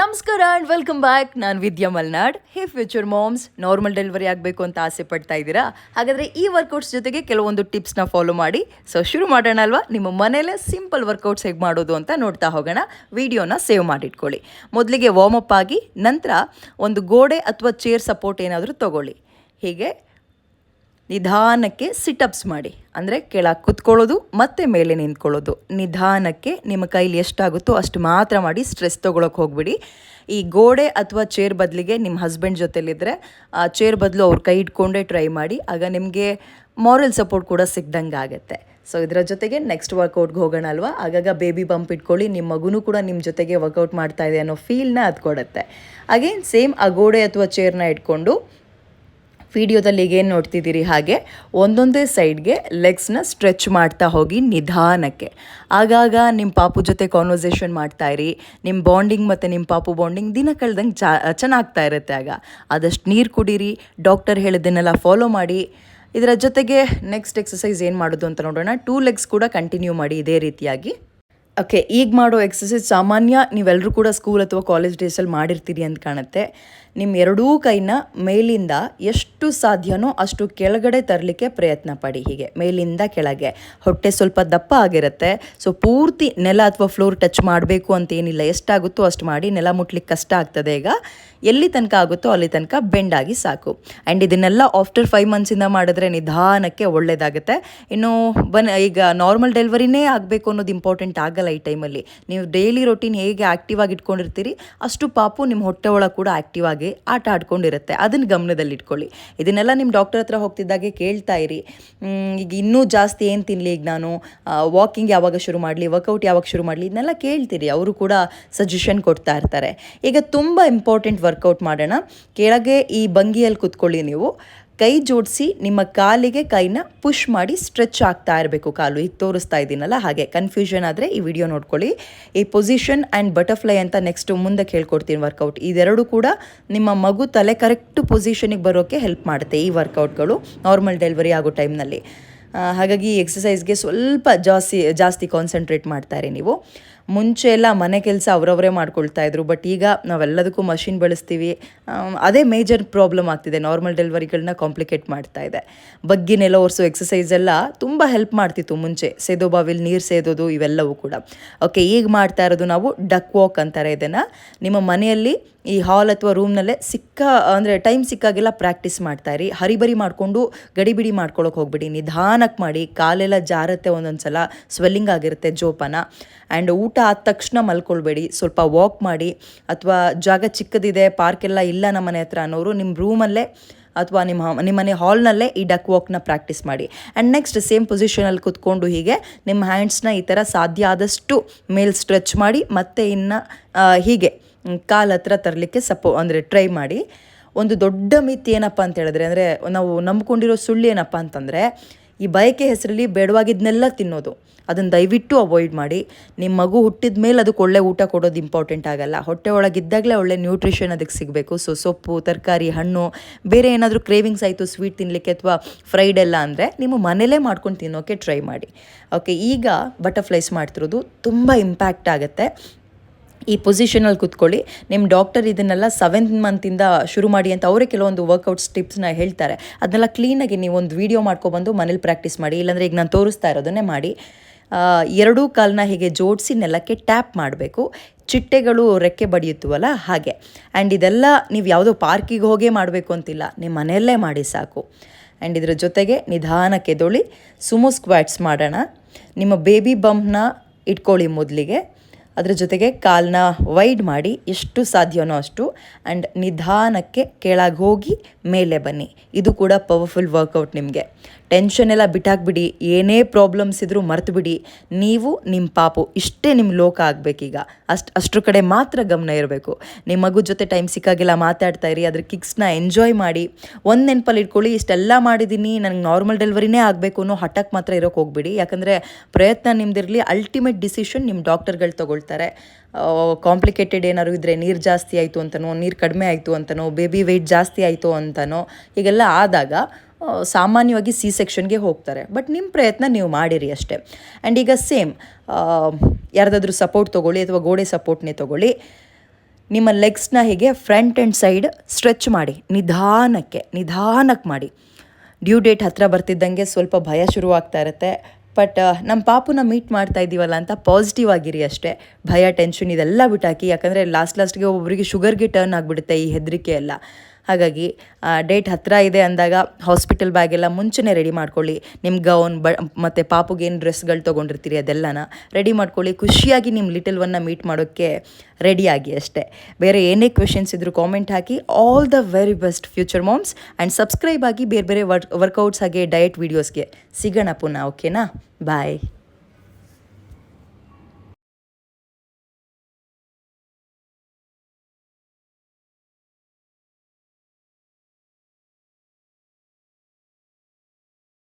ನಮಸ್ಕಾರ and welcome back ನಾನು Vidya Malnad. Hey future moms normal delivery ಆಗಬೇಕು ಅಂತ ಆಸೆ ಪಡ್ತಾ ಇದ್ದೀರಾ? ಹಾಗಾದರೆ ಈ ವರ್ಕೌಟ್ಸ್ ಜೊತೆಗೆ ಕೆಲವೊಂದು ಟಿಪ್ಸ್ನ ಫಾಲೋ ಮಾಡಿ. ಸೊ ಶುರು ಮಾಡೋಣ ಅಲ್ವಾ? ನಿಮ್ಮ ಮನೇಲೇ ಸಿಂಪಲ್ ವರ್ಕೌಟ್ಸ್ ಹೇಗೆ ಮಾಡೋದು ಅಂತ ನೋಡ್ತಾ ಹೋಗೋಣ. ವಿಡಿಯೋನ ಸೇವ್ ಮಾಡಿಟ್ಕೊಳ್ಳಿ. ಮೊದಲಿಗೆ ವಾರ್ಮಪ್ ಆಗಿ, ನಂತರ ಒಂದು ಗೋಡೆ ಅಥವಾ ಚೇರ್ ಸಪೋರ್ಟ್ ಏನಾದರೂ ತಗೊಳ್ಳಿ. ಹೀಗೆ ನಿಧಾನಕ್ಕೆ ಸಿಟಪ್ಸ್ ಮಾಡಿ. ಅಂದರೆ ಕೆಳಗೆ ಕುತ್ಕೊಳ್ಳೋದು, ಮತ್ತೆ ಮೇಲೆ ನಿಂತ್ಕೊಳ್ಳೋದು. ನಿಧಾನಕ್ಕೆ ನಿಮ್ಮ ಕೈಲಿ ಎಷ್ಟಾಗುತ್ತೋ ಅಷ್ಟು ಮಾತ್ರ ಮಾಡಿ ಸ್ಟ್ರೆಸ್ ತೊಗೊಳಕ್ಕೆ ಹೋಗ್ಬಿಡಿ. ಈ ಗೋಡೆ ಅಥವಾ ಚೇರ್ ಬದಲಿಗೆ ನಿಮ್ಮ ಹಸ್ಬೆಂಡ್ ಜೊತೆಲಿದ್ದರೆ ಆ ಚೇರ್ ಬದಲು ಅವ್ರ ಕೈ ಇಟ್ಕೊಂಡೇ ಟ್ರೈ ಮಾಡಿ, ಆಗ ನಿಮಗೆ ಮಾರಲ್ ಸಪೋರ್ಟ್ ಕೂಡ ಸಿಗ್ದಂಗೆ ಆಗುತ್ತೆ. ಸೊ ಇದರ ಜೊತೆಗೆ ನೆಕ್ಸ್ಟ್ ವರ್ಕೌಟ್ಗೆ ಹೋಗೋಣ ಅಲ್ವಾ? ಆಗಾಗ ಬೇಬಿ ಬಂಪ್ ಇಟ್ಕೊಳ್ಳಿ ನಿಮ್ಮ ಮಗುನೂ ಕೂಡ ನಿಮ್ಮ ಜೊತೆಗೆ ವರ್ಕೌಟ್ ಮಾಡ್ತಾ ಇದೆ ಅನ್ನೋ ಫೀಲ್ನ ಅದು ಕೊಡುತ್ತೆ ಅಗೇನ್ ಸೇಮ್ ಆ ಗೋಡೆ ಅಥವಾ ಚೇರ್ನ ಇಟ್ಕೊಂಡು ವಿಡಿಯೋದಲ್ಲಿ ಈಗೇನು ನೋಡ್ತಿದ್ದೀರಿ ಹಾಗೆ ಒಂದೊಂದೇ ಸೈಡ್ಗೆ ಲೆಗ್ಸ್ನ ಸ್ಟ್ರೆಚ್ ಮಾಡ್ತಾ ಹೋಗಿ ನಿಧಾನಕ್ಕೆ. ಆಗಾಗ ನಿಮ್ಮ ಪಾಪು ಜೊತೆ ಕಾನ್ವರ್ಸೇಷನ್ ಮಾಡ್ತಾ ನಿಮ್ಮ ಬಾಂಡಿಂಗ್ ಮತ್ತು ನಿಮ್ಮ ಪಾಪು ಬಾಂಡಿಂಗ್ ದಿನ ಕಳೆದಂಗೆ ಚಾ ಚೆನ್ನಾಗ್ತಾ ಇರುತ್ತೆ ಆಗ. ಆದಷ್ಟು ನೀರು ಕುಡೀರಿ ಡಾಕ್ಟರ್ ಹೇಳಿದ್ದನ್ನೆಲ್ಲ ಫಾಲೋ ಮಾಡಿ. ಇದರ ಜೊತೆಗೆ ನೆಕ್ಸ್ಟ್ ಎಕ್ಸಸೈಸ್ ಏನು ಮಾಡೋದು ಅಂತ ನೋಡೋಣ. ಟೂ ಲೆಗ್ಸ್ ಕೂಡ ಕಂಟಿನ್ಯೂ ಮಾಡಿ ಇದೇ ರೀತಿಯಾಗಿ. ಓಕೆ, ಈಗ ಮಾಡೋ ಎಕ್ಸಸೈಸ್ ಸಾಮಾನ್ಯ ನೀವೆಲ್ಲರೂ ಕೂಡ ಸ್ಕೂಲ್ ಅಥವಾ ಕಾಲೇಜ್ ಡೇಸಲ್ಲಿ ಮಾಡಿರ್ತೀರಿ ಅಂತ ಕಾಣುತ್ತೆ. ನಿಮ್ಮ ಎರಡೂ ಕೈನ ಮೇಲಿಂದ ಎಷ್ಟು ಸಾಧ್ಯನೋ ಅಷ್ಟು ಕೆಳಗಡೆ ತರಲಿಕ್ಕೆ ಪ್ರಯತ್ನ ಪಡಿ, ಹೀಗೆ ಮೇಲಿಂದ ಕೆಳಗೆ. ಹೊಟ್ಟೆ ಸ್ವಲ್ಪ ದಪ್ಪ ಆಗಿರುತ್ತೆ ಸೊ ಪೂರ್ತಿ ನೆಲ ಅಥವಾ ಫ್ಲೋರ್ ಟಚ್ ಮಾಡಬೇಕು ಅಂತ ಏನಿಲ್ಲ, ಎಷ್ಟಾಗುತ್ತೋ ಅಷ್ಟು ಮಾಡಿ ನೆಲ ಮುಟ್ಲಿಕ್ಕೆ ಕಷ್ಟ ಆಗ್ತದೆ ಈಗ. ಎಲ್ಲಿ ತನಕ ಆಗುತ್ತೋ ಅಲ್ಲಿ ತನಕ ಬೆಂಡ್ ಆಗಿ ಸಾಕು. ಆ್ಯಂಡ್ ಇದನ್ನೆಲ್ಲ ಆಫ್ಟರ್ ಫೈವ್ ಮಂತ್ಸಿಂದ ಮಾಡಿದ್ರೆ ನಿಧಾನಕ್ಕೆ ಒಳ್ಳೆಯದಾಗುತ್ತೆ ಇನ್ನು ಬನ್, ಈಗ ನಾರ್ಮಲ್ ಡೆಲಿವರಿನೇ ಆಗಬೇಕು ಅನ್ನೋದು ಇಂಪಾರ್ಟೆಂಟ್ ಆಗಲ್ಲ ಈ ಟೈಮಲ್ಲಿ. ನೀವು ಡೈಲಿ ರೊಟೀನ್ ಹೇಗೆ ಆ್ಯಕ್ಟಿವ್ ಆಗಿ ಇಟ್ಕೊಂಡಿರ್ತೀರಿ, ಅಷ್ಟು ಪಾಪು ನಿಮ್ಮ ಹೊಟ್ಟೆ ಒಳಗೆ ಕೂಡ ಆ್ಯಕ್ಟಿವ್ ಆಗಿ ಆಟ ಆಡ್ಕೊಂಡಿರುತ್ತೆ. ಅದನ್ನು ಗಮನದಲ್ಲಿ ಇಟ್ಕೊಳ್ಳಿ. ಇದನ್ನೆಲ್ಲ ನಿಮ್ಮ ಡಾಕ್ಟರ್ ಹತ್ರ ಹೋಗ್ತಿದ್ದಾಗೆ ಕೇಳ್ತಾ ಇರಿ. ಈಗ ಇನ್ನೂ ಜಾಸ್ತಿ ಏನು ತಿನ್ನಲಿ ಈಗ ನಾನು? ವಾಕಿಂಗ್ ಯಾವಾಗ ಶುರು ಮಾಡಲಿ ವರ್ಕೌಟ್ ಯಾವಾಗ ಶುರು ಮಾಡಲಿ, ಇದನ್ನೆಲ್ಲ ಕೇಳ್ತೀರಿ. ಅವರು ಕೂಡ ಸಜೆಷನ್ ಕೊಡ್ತಾ ಇರ್ತಾರೆ. ಈಗ ತುಂಬ ಇಂಪಾರ್ಟೆಂಟ್ ವರ್ಕೌಟ್ ಮಾಡೋಣ. ಕೆಳಗೆ ಈ ಭಂಗಿಯಲ್ಲಿ ಕುತ್ಕೊಳ್ಳಿ ನೀವು. ಕೈ ಜೋಡಿಸಿ ನಿಮ್ಮ ಕಾಲಿಗೆ ಕೈನ ಪುಷ್ ಮಾಡಿ ಸ್ಟ್ರೆಚ್ ಆಗ್ತಾ ಇರಬೇಕು. ಕಾಲು ಈಗ ತೋರಿಸ್ತಾ ಇದ್ದೀನಲ್ಲ, ಹಾಗೆ ಕನ್ಫ್ಯೂಷನ್ ಆದರೆ ಈ ವಿಡಿಯೋ ನೋಡ್ಕೊಳ್ಳಿ. ಈ ಪೊಸಿಷನ್ ಆ್ಯಂಡ್ ಬಟರ್ಫ್ಲೈ ಅಂತ ನೆಕ್ಸ್ಟ್ ಮುಂದೆ ಹೇಳ್ಕೊಡ್ತೀನಿ ವರ್ಕೌಟ್ ಇದೆರಡು ಕೂಡ ನಿಮ್ಮ ಮಗು ತಲೆ ಕರೆಕ್ಟ್ ಪೊಸಿಷನಿಗೆ ಬರೋಕ್ಕೆ ಹೆಲ್ಪ್ ಮಾಡುತ್ತೆ ಈ ವರ್ಕೌಟ್ಗಳು ನಾರ್ಮಲ್ ಡೆಲಿವರಿ ಆಗೋ ಟೈಮ್ನಲ್ಲಿ ಹಾಗಾಗಿ ಎಕ್ಸಸೈಸ್ಗೆ ಸ್ವಲ್ಪ ಜಾಸ್ತಿ ಜಾಸ್ತಿ ಕಾನ್ಸಂಟ್ರೇಟ್ ಮಾಡ್ತಾರೆ ನೀವು. ಮುಂಚೆ ಎಲ್ಲ ಮನೆ ಕೆಲಸ ಅವರವರೇ ಮಾಡ್ಕೊಳ್ತಾ ಇದ್ರು ಬಟ್ ಈಗ ನಾವೆಲ್ಲದಕ್ಕೂ ಮಷಿನ್ ಬಳಸ್ತೀವಿ. ಅದೇ ಮೇಜರ್ ಪ್ರಾಬ್ಲಮ್ ಆಗ್ತಿದೆ. ನಾರ್ಮಲ್ ಡೆಲಿವರಿಗಳನ್ನ ಕಾಂಪ್ಲಿಕೇಟ್ ಮಾಡ್ತಾ ಇದೆ. ಬಗ್ಗಿ ನೆಲ ಒರೆಸೋ ಎಕ್ಸಸೈಸ್ ಎಲ್ಲ ತುಂಬ ಹೆಲ್ಪ್ ಮಾಡ್ತಿತ್ತು ಮುಂಚೆ. ಸೇದೋ ಬಾವಿಲಿ ನೀರು ಸೇದೋದು ಇವೆಲ್ಲವೂ ಕೂಡ. ಓಕೆ ಈಗ ಮಾಡ್ತಾ ಇರೋದು ನಾವು ಡಕ್ ವಾಕ್ ಅಂತಾರೆ ಇದನ್ನು. ನಿಮ್ಮ ಮನೆಯಲ್ಲಿ ಈ ಹಾಲ್ ಅಥವಾ ರೂಮ್ನಲ್ಲೇ ಸಿಕ್ಕ, ಅಂದರೆ ಟೈಮ್ ಸಿಕ್ಕಾಗೆಲ್ಲ ಪ್ರಾಕ್ಟೀಸ್ ಇರಿ. ಹರಿಬರಿ ಮಾಡಿಕೊಂಡು ಗಡಿಬಿಡಿ ಮಾಡ್ಕೊಳಕ್ಕೆ ಹೋಗ್ಬಿಡಿ. ನಿಧಾನಕ್ಕೆ ಮಾಡಿ, ಕಾಲೆಲ್ಲ ಜಾರತ್ತೆ ಒಂದೊಂದು ಸಲ ಸ್ವೆಲ್ಲಿಂಗ್ ಆಗಿರುತ್ತೆ ಜೋಪಾನ. ಆ್ಯಂಡ್ ಊಟ ಆದ ತಕ್ಷಣ ಮಲ್ಕೊಳ್ಬೇಡಿ. ಸ್ವಲ್ಪ ವಾಕ್ ಮಾಡಿ ಅಥವಾ ಜಾಗ ಚಿಕ್ಕದಿದೆ ಪಾರ್ಕ್ ಎಲ್ಲ ಇಲ್ಲ ನಮ್ಮ ಮನೆ ಹತ್ರ ಅನ್ನೋರು ನಿಮ್ಮ ರೂಮಲ್ಲೇ ಅಥವಾ ನಿಮ್ಮ ನಿಮ್ಮ ಮನೆ ಹಾಲ್ನಲ್ಲೇ ಈ ಡಕ್ ವಾಕ್ನ ಪ್ರಾಕ್ಟೀಸ್ ಮಾಡಿ. ಆ್ಯಂಡ್ ನೆಕ್ಸ್ಟ್ ಸೇಮ್ ಪೊಸಿಷನಲ್ಲಿ ಕುತ್ಕೊಂಡು ಹೀಗೆ ನಿಮ್ಮ ಹ್ಯಾಂಡ್ಸ್ನ ಈ ಥರ ಸಾಧ್ಯ ಆದಷ್ಟು ಮೇಲ್ ಸ್ಟ್ರೆಚ್ ಮಾಡಿ ಮತ್ತೆ ಇನ್ನು ಹೀಗೆ ಕಾಲ ಹತ್ರ ತರಲಿಕ್ಕೆ ಸಪೋ, ಅಂದರೆ ಟ್ರೈ ಮಾಡಿ. ಒಂದು ದೊಡ್ಡ ಮಿತಿ ಏನಪ್ಪ ಅಂತ ಹೇಳಿದ್ರೆ, ಅಂದರೆ ನಾವು ನಂಬ್ಕೊಂಡಿರೋ ಸುಳ್ಳು ಏನಪ್ಪ ಅಂತಂದರೆ ಈ ಬಯಕೆ ಹೆಸರಲ್ಲಿ ಬೇಡವಾಗಿದ್ದನ್ನೆಲ್ಲ ತಿನ್ನೋದು. ಅದನ್ನು ದಯವಿಟ್ಟು ಅವಾಯ್ಡ್ ಮಾಡಿ. ನಿಮ್ಮ ಮಗು ಹುಟ್ಟಿದ ಮೇಲೆ ಅದಕ್ಕೆ ಒಳ್ಳೆ ಊಟ ಕೊಡೋದು ಇಂಪಾರ್ಟೆಂಟ್ ಆಗಲ್ಲ. ಹೊಟ್ಟೆ ಒಳಗಿದ್ದಾಗಲೇ ಒಳ್ಳೆ ನ್ಯೂಟ್ರಿಷನ್ ಅದಕ್ಕೆ ಸಿಗಬೇಕು. ಸೊ ಸೊಪ್ಪು, ತರಕಾರಿ, ಹಣ್ಣು, ಬೇರೆ ಏನಾದರೂ ಕ್ರೇವಿಂಗ್ಸ್ ಆಯಿತು ಸ್ವೀಟ್ ತಿನ್ನಲಿಕ್ಕೆ ಅಥವಾ ಫ್ರೈಡ್ ಎಲ್ಲ ಅಂದರೆ ನಿಮ್ಮ ಮನೇಲೇ ಮಾಡ್ಕೊಂಡು ತಿನ್ನೋಕ್ಕೆ ಟ್ರೈ ಮಾಡಿ. ಓಕೆ ಈಗ ಬಟರ್ಫ್ಲೈಸ್ ಮಾಡ್ತಿರೋದು ತುಂಬ ಇಂಪ್ಯಾಕ್ಟ್ ಆಗುತ್ತೆ. ಈ ಪೊಸಿಷನಲ್ಲಿ ಕೂತ್ಕೊಳ್ಳಿ. ನಿಮ್ಮ ಡಾಕ್ಟರ್ ಇದನ್ನೆಲ್ಲ ಸೆವೆಂತ್ ಮಂತಿಂದ ಶುರು ಮಾಡಿ ಅಂತ ಅವರೇ ಕೆಲವೊಂದು ವರ್ಕೌಟ್ಸ್ ಟಿಪ್ಸ್ನ ಹೇಳ್ತಾರೆ. ಅದನ್ನೆಲ್ಲ ಕ್ಲೀನಾಗಿ ನೀವು ಒಂದು ವೀಡಿಯೋ ಮಾಡ್ಕೊಬಂದು ಮನೇಲಿ ಪ್ರಾಕ್ಟೀಸ್ ಮಾಡಿ, ಇಲ್ಲಾಂದರೆ ಈಗ ನಾನು ತೋರಿಸ್ತಾ ಇರೋದನ್ನೇ ಮಾಡಿ. ಎರಡೂ ಕಾಲನ್ನ ಹೀಗೆ ಜೋಡಿಸಿ ನೆಲಕ್ಕೆ ಟ್ಯಾಪ್ ಮಾಡಬೇಕು. ಚಿಟ್ಟೆಗಳು ರೆಕ್ಕೆ ಬಡಿಯುತ್ತವಲ್ಲ ಹಾಗೆ. ಆ್ಯಂಡ್ ಇದೆಲ್ಲ ನೀವು ಯಾವುದೋ ಪಾರ್ಕಿಗೆ ಹೋಗೇ ಮಾಡಬೇಕು ಅಂತಿಲ್ಲ. ನಿಮ್ಮ ಮನೆಯಲ್ಲೇ ಮಾಡಿ ಸಾಕು. ಆ್ಯಂಡ್ ಇದರ ಜೊತೆಗೆ ನಿಧಾನಕ್ಕೆ ದೊಳಿ ಸುಮೋ ಸ್ಕ್ವಾಟ್ಸ್ ಮಾಡೋಣ. ನಿಮ್ಮ ಬೇಬಿ ಬಂಪ್ನ ಇಟ್ಕೊಳ್ಳಿ ಮೊದಲಿಗೆ. ಅದ್ರ ಜೊತೆಗೆ ಕಾಲನ್ನ ವೈಡ್ ಮಾಡಿ ಎಷ್ಟು ಸಾಧ್ಯವೋ ಅಷ್ಟು ಆ್ಯಂಡ್ ನಿಧಾನಕ್ಕೆ ಕೆಳಗೆ ಹೋಗಿ ಮೇಲೆ ಬನ್ನಿ. ಇದು ಕೂಡ ಪವರ್ಫುಲ್ ವರ್ಕೌಟ್ ನಿಮಗೆ. ಟೆನ್ಷನ್ ಎಲ್ಲ ಬಿಟ್ಟಾಕ್ಬಿಡಿ ಏನೇ ಪ್ರಾಬ್ಲಮ್ಸ್ ಇದ್ದರೂ ಮರ್ತು ಬಿಡಿ ನೀವು ನಿಮ್ಮ ಪಾಪು, ಇಷ್ಟೇ ನಿಮ್ಮ ಲೋಕ ಆಗಬೇಕೀಗ. ಅಷ್ಟು, ಅಷ್ಟ್ರ ಕಡೆ ಮಾತ್ರ ಗಮನ ಇರಬೇಕು. ನಿಮ್ಮ ಮಗು ಜೊತೆ ಟೈಮ್ ಸಿಕ್ಕಾಗೆಲ್ಲ ಮಾತಾಡ್ತಾ ಇರಿ, ಅದ್ರ ಕಿಕ್ಸ್ನ ಎಂಜಾಯ್ ಮಾಡಿ. ಒಂದು ನೆನಪಲ್ಲಿ ಇಟ್ಕೊಳ್ಳಿ, ಇಷ್ಟೆಲ್ಲ ಮಾಡಿದ್ದೀನಿ ನನಗೆ ನಾರ್ಮಲ್ ಡೆಲಿವರಿನೇ ಆಗಬೇಕು ಅನ್ನೋ ಹಠಕ್ಕೆ ಮಾತ್ರ ಇರೋಕ್ಕೆ ಹೋಗ್ಬಿಡಿ. ಯಾಕಂದರೆ ಪ್ರಯತ್ನ ನಿಮ್ದಿರಲಿ ಅಲ್ಟಿಮೇಟ್ ಡಿಸಿಷನ್ ನಿಮ್ಮ ಡಾಕ್ಟರ್ಗಳು ತೊಗೊಳ್ತಾರೆ. ಕಾಂಪ್ಲಿಕೇಟೆಡ್ ಏನಾದ್ರು ಇದ್ದರೆ ನೀರು ಜಾಸ್ತಿ ಆಯಿತು ಅಂತನೋ, ನೀರು ಕಡಿಮೆ ಆಯಿತು ಅಂತನೋ ಬೇಬಿ ವೆಯ್ಟ್ ಜಾಸ್ತಿ ಆಯಿತು ಅಂತನೋ, ಹೀಗೆಲ್ಲ ಆದಾಗ ಸಾಮಾನ್ಯವಾಗಿ ಸಿ ಸೆಕ್ಷನ್ಗೆ ಹೋಗ್ತಾರೆ. ಬಟ್ ನಿಮ್ಮ ಪ್ರಯತ್ನ ನೀವು ಮಾಡಿರಿ ಅಷ್ಟೇ. ಆ್ಯಂಡ್ ಈಗ ಸೇಮ್ ಯಾರ್ದಾದ್ರೂ ಸಪೋರ್ಟ್ ತೊಗೊಳ್ಳಿ ಅಥವಾ ಗೋಡೆ ಸಪೋರ್ಟ್ನೇ ತೊಗೊಳ್ಳಿ, ನಿಮ್ಮ ಲೆಗ್ಸ್ನ ಹೀಗೆ ಫ್ರಂಟ್ ಆ್ಯಂಡ್ ಸೈಡ್ ಸ್ಟ್ರೆಚ್ ಮಾಡಿ, ನಿಧಾನಕ್ಕೆ ನಿಧಾನಕ್ಕೆ ಮಾಡಿ. ಡ್ಯೂ ಡೇಟ್ ಹತ್ತಿರ ಬರ್ತಿದ್ದಂಗೆ ಸ್ವಲ್ಪ ಭಯ ಶುರುವಾಗ್ತಾ ಇರುತ್ತೆ. ಬಟ್ ನಮ್ಮ ಪಾಪುನ ಮೀಟ್ ಮಾಡ್ತಾ ಇದ್ದೀವಲ್ಲ ಅಂತ ಪಾಸಿಟಿವ್ ಆಗಿರಿ ಅಷ್ಟೇ. ಭಯ ಟೆನ್ಷನ್ ಇದೆಲ್ಲ ಬಿಟ್ಟಾಕಿ, ಯಾಕಂದರೆ ಲಾಸ್ಟ್ ಲಾಸ್ಟ್ಗೆ ಒಬ್ಬರಿಗೆ ಶುಗರ್ಗೆ ಟರ್ನ್ ಆಗಿಬಿಡುತ್ತೆ ಈ ಹೆದರಿಕೆ ಎಲ್ಲ. ಹಾಗಾಗಿ ಡೇಟ್ ಹತ್ತಿರ ಇದೆ ಅಂದಾಗ ಹಾಸ್ಪಿಟಲ್ ಬ್ಯಾಗೆಲ್ಲ ಮುಂಚೆನೇ ರೆಡಿ ಮಾಡ್ಕೊಳ್ಳಿ. ನಿಮ್ಮ ಗೌನ್, ಬ, ಮತ್ತು ಪಾಪುಗೇನು ಡ್ರೆಸ್ಗಳು ತೊಗೊಂಡಿರ್ತೀರಿ ಅದೆಲ್ಲನ ರೆಡಿ ಮಾಡ್ಕೊಳ್ಳಿ. ಖುಷಿಯಾಗಿ ನಿಮ್ಮ ಲಿಟಲ್ ಒನ್ನ ಮೀಟ್ ಮಾಡೋಕ್ಕೆ ರೆಡಿಯಾಗಿ ಅಷ್ಟೇ. ಬೇರೆ ಏನೇ ಕ್ವೆಶನ್ಸ್ ಇದ್ದರೂ comment hockey. All the very best future moms. And subscribe ಆಗಿ ಬೇರೆ ಬೇರೆ ವರ್ಕ್, ವರ್ಕೌಟ್ಸ್ ಹಾಗೆ ಡಯಟ್ ವೀಡಿಯೋಸ್ಗೆ ಸಿಗೋಣ ಪುನಃ, ಓಕೆನಾ? ಬಾಯ್.